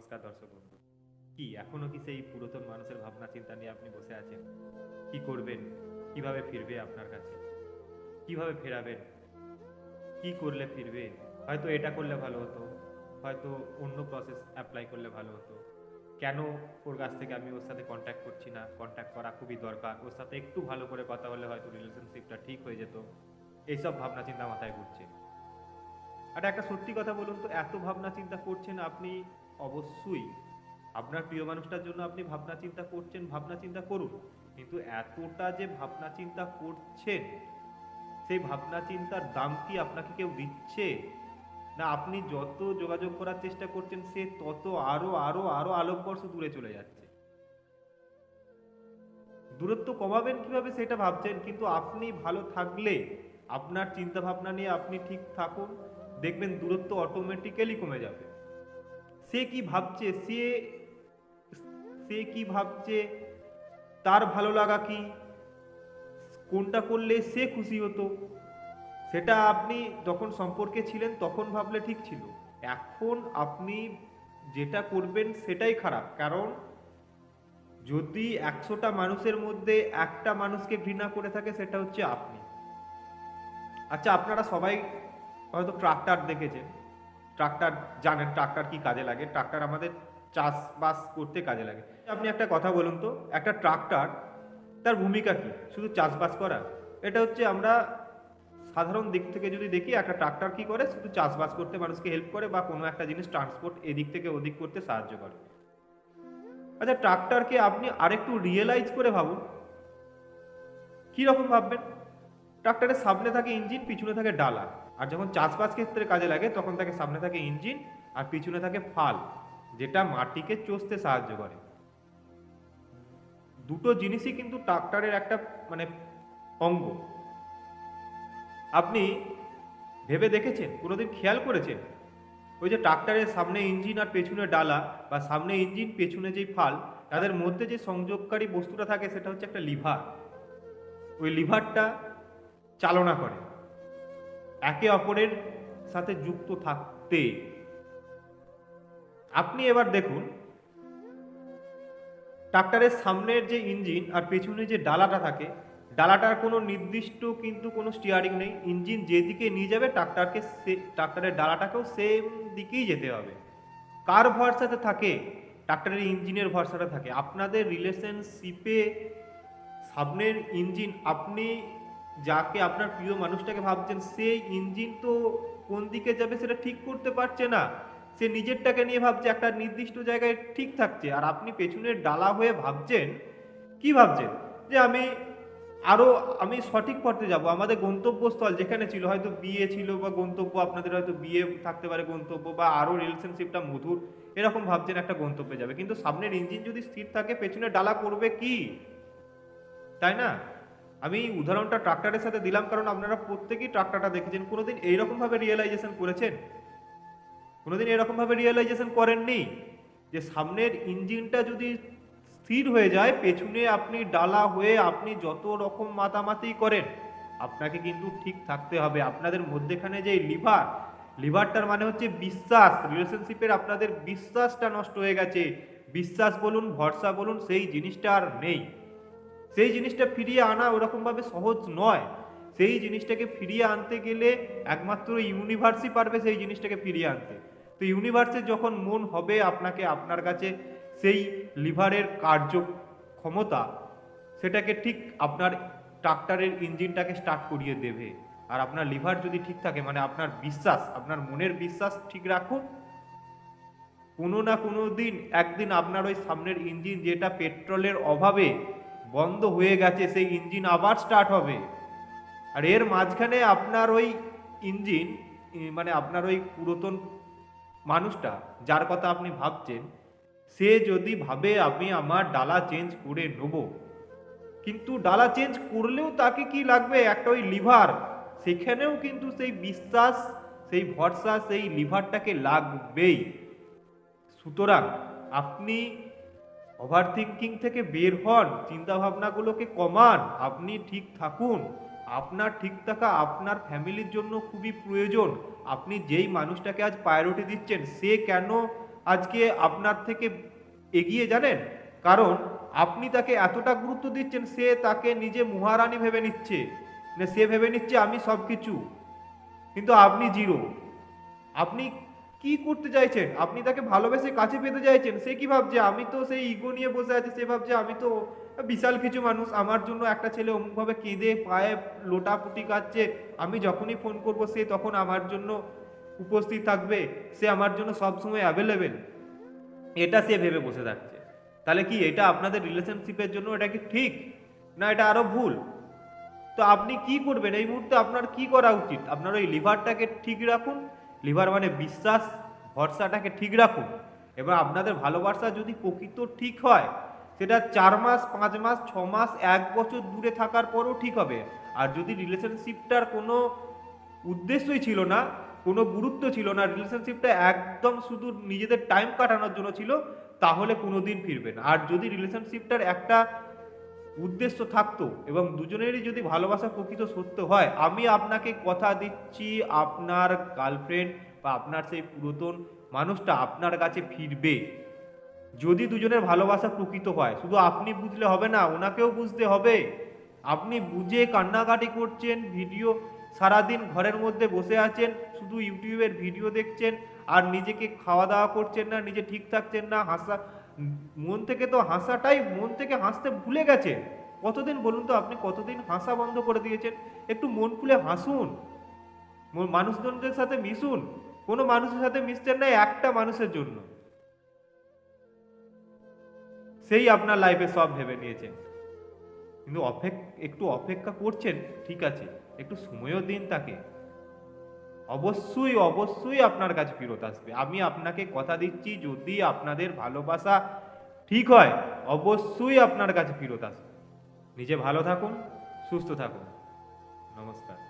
নমস্কার দর্শক বন্ধু। কি, এখনও কি সেই পুরাতন মানুষের ভাবনা চিন্তা নিয়ে আপনি বসে আছেন? কি করবেন? কীভাবে ফিরবে আপনার কাছে? কীভাবে ফেরাবেন? কি করলে ফিরবে? হয়তো এটা করলে ভালো হতো, হয়তো অন্য প্রসেস অ্যাপ্লাই করলে ভালো হতো। কেন ওর কাছ থেকে আমি ওর সাথে কন্ট্যাক্ট করছি না? কন্ট্যাক্ট করা খুবই দরকার। ওর সাথে একটু ভালো করে কথা বলে হয়তো রিলেশনশিপটা ঠিক হয়ে যেত। এইসব ভাবনা চিন্তা মাথায় ঘুরছে। আর একটা সত্যি কথা বলুন তো, এত ভাবনা চিন্তা করছেন আপনি অবশ্যই। আপনার প্রিয় মানুষটার জন্য আপনি ভাবনা চিন্তা করছেন, ভাবনা চিন্তা করুন। কিন্তু এতটা যে ভাবনা চিন্তা করছেন, সেই ভাবনা চিন্তার দাম কি আপনাকে কেউ দিচ্ছে? না, আপনি যত যোগাযোগ করার চেষ্টা করছেন, সে তত আরও আরও আরও আলোকবর্ষ দূরে চলে যাচ্ছে। দূরত্ব কমাবেন কীভাবে সেটা ভাবছেন, কিন্তু আপনি ভালো থাকলে, আপনার চিন্তা ভাবনা নিয়ে আপনি ঠিক থাকুন। দেখবেন দূরত্ব অটোমেটিক্যালি কমে যাবে। সে কি ভাবছে? সে সে কি ভাবছে? তার ভালো লাগা কি? কোনটা করলে সে খুশি হতো? সেটা আপনি যখন সম্পর্কে ছিলেন তখন ভাবলে ঠিক ছিল। এখন আপনি যেটা করবেন সেটাই খারাপ। কারণ যদি একশোটা মানুষের মধ্যে একটা মানুষকে ঘৃণা করে থাকে সেটা হচ্ছে আপনি। আচ্ছা আপনারা সবাই হয়তো ট্রাক্টর দেখেছেন। ট্রাক্টর জানেন, ট্রাক্টর কি কাজে লাগে? ট্রাক্টর আমাদের চাষবাস করতে কাজে লাগে। আপনি একটা কথা বলুন তো, একটা ট্রাক্টর, তার ভূমিকা কি? শুধু চাষবাস করা এটা হচ্ছে আমরা সাধারণ দিক থেকে যদি দেখি, একটা ট্রাক্টর কি করে? শুধু চাষবাস করতে মানুষকে হেল্প করে বা কোনো একটা জিনিস ট্রান্সপোর্ট এদিক থেকে ওদিক করতে সাহায্য করে। আচ্ছা ট্রাক্টরকে আপনি আরেকটু রিয়েলাইজ করে ভাবুন। কি রকম ভাববেন? ট্রাক্টরের সামনে থাকে ইঞ্জিন পিছনে থাকে ডালা। আর যখন চাষবাস ক্ষেত্রে কাজে লাগে, তখন থাকে সামনে থাকে ইঞ্জিন আর পিছনে থাকে ফাল, যেটা মাটিকে চষতে সাহায্য করে। দুটো জিনিসই কিন্তু ট্রাক্টরের একটা মানে অঙ্গ। আপনি ভেবে দেখেছেন? কোনোদিন খেয়াল করেছেন? ওই যে ট্রাক্টরের সামনে ইঞ্জিন আর পেছনে ডালা বা সামনে ইঞ্জিন, পেছনে যেই ফাল, তাদের মধ্যে যে সংযোগকারী বস্তুটা থাকে, সেটা হচ্ছে একটা লিভার। ওই লিভারটা চালনা করে। একে অপরের সাথে যুক্ত থাকতে। আপনি এবার দেখুন, ট্রাক্টরের সামনের যে ইঞ্জিন আর পেছনে যে ডালাটা থাকে, ডালাটার কোনো নির্দিষ্ট কিন্তু কোনো স্টিয়ারিং নেই। ইঞ্জিন যেদিকে নিয়ে যাবে, ট্রাক্টরকে সে, ট্রাক্টরের ডালাটাকেও সেম দিকেই যেতে হবে। কার ভরসাতে থাকে? ট্রাক্টরের ইঞ্জিনের ভরসাটা থাকে। আপনাদের রিলেশনশিপে সামনের ইঞ্জিন আপনি যাকে আপনার প্রিয় মানুষটাকে ভাবছেন সেই ইঞ্জিন তো কোন দিকে যাবে সেটা ঠিক করতে পারছে না। সে নিজেরটাকে নিয়ে ভাবছে, একটা নির্দিষ্ট জায়গায় ঠিক থাকছে। আর আপনি পেছনের ডালা হয়ে ভাবছেন, কি ভাবছেন? যে আমি আরও আমি সঠিক পথে যাব। আমাদের গন্তব্যস্থল যেখানে ছিল, হয়তো বিয়ে ছিল বা গন্তব্য, আপনাদের হয়তো বিয়ে থাকতে পারে গন্তব্য বা আরও রিলেশনশিপটা মধুর, এরকম ভাবছেন একটা গন্তব্যে যাবে। কিন্তু সামনের ইঞ্জিন যদি স্থির থাকে পেছনে ডালা করবে কি? তাই না? আমি উদাহরণটা ট্রাক্টরের সাথে দিলাম কারণ আপনারা প্রত্যেকেই ট্রাক্টরটা দেখেছেন। কোনোদিন এইরকম ভাবে রিয়েলাইজেশন করেছেন? কোনোদিন এরকমভাবে রিয়েলাইজেশন করেননি? যে সামনের ইঞ্জিনটা যদি স্থির হয়ে যায়, পেছনে আপনি ডালা হয়ে আপনি যত রকম মাতামাতি করেন, আপনাকে কিন্তু ঠিক থাকতে হবে। আপনাদের মধ্যেখানে যে লিভার, লিভারটার মানে হচ্ছে বিশ্বাস। রিলেশনশিপের আপনাদের বিশ্বাসটা নষ্ট হয়ে গেছে। বিশ্বাস বলুন, ভরসা বলুন, সেই জিনিসটা আর নেই। সেই জিনিসটা ফিরিয়ে আনা ওরকমভাবে সহজ নয়। সেই জিনিসটাকে ফিরিয়ে আনতে গেলে একমাত্র ইউনিভার্সই পারবে সেই জিনিসটাকে ফিরিয়ে আনতে। তো ইউনিভার্সের যখন মন হবে আপনাকে আপনার কাছে সেই লিভারের কার্য ক্ষমতা সেটাকে ঠিক আপনার ট্রাক্টরের ইঞ্জিনটাকে স্টার্ট করিয়ে দেবে। আর আপনার লিভার যদি ঠিক থাকে মানে আপনার বিশ্বাস, আপনার মনের বিশ্বাস ঠিক রাখুন, কোনো না কোনো দিন, একদিন আপনার ওই সামনের ইঞ্জিন যেটা পেট্রোলের অভাবে বন্ধ হয়ে গেছে, সেই ইঞ্জিন আবার স্টার্ট হবে। আর এর মাঝখানে আপনার ওই ইঞ্জিন মানে আপনার ওই পুরাতন মানুষটা, যার কথা আপনি ভাবছেন, সে যদি ভাবে আমি আমার ডালা চেঞ্জ করে নেব, কিন্তু ডালা চেঞ্জ করলেও তাকে কি লাগবে? একটা ওই লিভার। সেখানেও কিন্তু সেই বিশ্বাস, সেই ভরসা, সেই লিভারটাকে লাগবেই। সুতরাং আপনি ওভার থিঙ্কিং থেকে বের হন চিন্তা ভাবনাগুলোকে কমান, আপনি ঠিক থাকুন। আপনার ঠিক থাকা আপনার ফ্যামিলির জন্য খুবই প্রয়োজন। আপনি যেই মানুষটাকে আজ প্রায়োরিটি দিচ্ছেন, সে কেন আজকে আপনার থেকে এগিয়ে জানেন? কারণ আপনি তাকে এতটা গুরুত্ব দিচ্ছেন, সে তাকে নিজে মহারানী ভেবে নিচ্ছে। সে ভেবে নিচ্ছে আমি সব কিছু কিন্তু আপনি জিরো। আপনি কি করতে চাইছেন? আপনি তাকে ভালোবেসে কাছে পেতে চাইছেন, সে কি ভাবছে? আমি তো সেই ইগো নিয়ে বসে আছি, সে ভাবছে আমি তো বিশাল কিছু মানুষ, আমার জন্য একটা ছেলে অমুকভাবে কেঁদে পায়ে লোটা পুটি কাচ্ছে আমি যখনই ফোন করব, সে তখন আমার জন্য উপস্থিত থাকবে, সে আমার জন্য সবসময় অ্যাভেলেবেল এটা সে ভেবে বসে থাকছে। তাহলে কি এটা আপনাদের রিলেশনশিপের জন্য এটা কি ঠিক? না এটা আরও ভুল? তো আপনি কি করবেন? এই মুহূর্তে আপনার কি করা উচিত? আপনার ওই লিভারটাকে ঠিক রাখুন লিভার মানে বিশ্বাস, ভরসাটাকে ঠিক রাখুন। এবার আপনাদের ভালোবাসা যদি প্রকৃত ঠিক হয়, সেটা চার মাস, পাঁচ মাস, ছ মাস, এক বছর দূরে থাকার পরও ঠিক হবে। আর যদি রিলেশনশিপটার কোনো উদ্দেশ্যই ছিল না, কোনো গুরুত্ব ছিল না রিলেশনশিপটা একদম শুধু নিজেদের টাইম কাটানোর জন্য ছিল, তাহলে কোনোদিন ফিরবে না। আর যদি রিলেশনশিপটার একটা উদ্দেশ্য থাকতো এবং দুজনেরই যদি ভালোবাসা প্রকৃত সত্য হয়, আমি আপনাকে কথা দিচ্ছি, আপনার গার্লফ্রেন্ড বা আপনার সেই পুরাতন মানুষটা আপনার কাছে ফিরবে। যদি দুজনের ভালোবাসা প্রকৃত হয়, শুধু আপনি বুঝলে হবে না, ওনাকেও বুঝতে হবে। আপনি বুঝে কান্নাকাটি করছেন, ভিডিও সারাদিন ঘরের মধ্যে বসে আছেন, শুধু ইউটিউবের ভিডিও দেখছেন, আর নিজেকে খাওয়া দাওয়া করছেন না, নিজে ঠিক থাকছেন না, হাসা মন থেকে তো হাসাটাই, মন থেকে হাসতে ভুলে গেছে। কতদিন বলুন তো আপনি, কতদিন হাসা বন্ধ করে দিয়েছেন? একটু মন খুলে হাসুন। মানুষজনদের সাথে মিশুন। কোনো মানুষের সাথে মিশছেন না একটা মানুষের জন্য। সেই আপনার লাইফে সব ভেবে নিয়েছেন। কিন্তু অপেক, একটু অপেক্ষা করছেন, ঠিক আছে। একটু সময়ও দিন তাকে। অবশ্যই অবশ্যই আপনার কাছে ফেরত আসবে। আমি আপনাকে কথা দিচ্ছি, যদি আপনাদের ভালোবাসা ঠিক হয়, অবশ্যই আপনার কাছে ফেরত আসবে। নিজে ভালো থাকুন, সুস্থ থাকুন। নমস্কার।